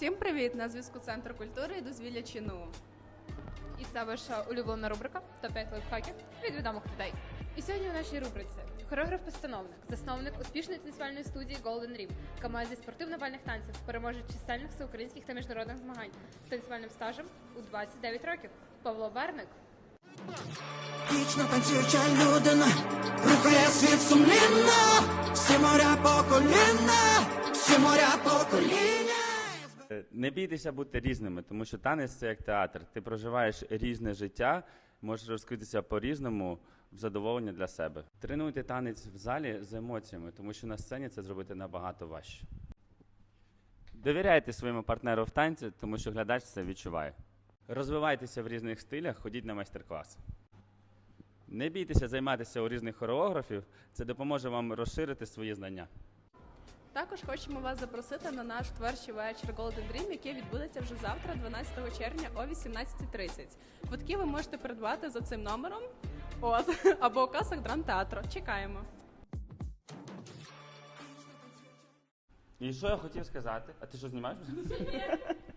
Всім привіт! На зв'язку Центр культури і дозвілля ЧНУ. І це ваша улюблена рубрика топ-5 лайфхаків від відомих людей. І сьогодні у нашій рубриці хореограф-постановник, засновник успішної танцювальної студії Golden Rim, яка має зі спортивно-бальних танців, переможець чисельних всеукраїнських та міжнародних змагань з танцювальним стажем у 29 років. Павло Берник. Вічно танцююча людина, рухає світ сумлінно, всі моря по коліна, всі моря по коліна. Е, Не бійтеся бути різними, тому що танець це як театр. Ти проживаєш різне життя, можеш розкритися по-різному в задоволення для себе. Тренуйте танець в залі з емоціями, тому що на сцені це зробити набагато важче. Довіряйте своєму партнеру в танці, тому що глядач це відчуває. Розвивайтеся в різних стилях, ходіть на майстер-класи. Не бійтеся займатися у різних хореографів, це допоможе вам розширити свої знання. Також хочемо вас запросити на наш творчий вечір Golden Dream, який відбудеться вже завтра, 12 червня о 18.30. Квитки ви можете придбати за цим номером от, або у касах драмтеатру. Чекаємо. І що я хотів сказати? А ти що знімаєш?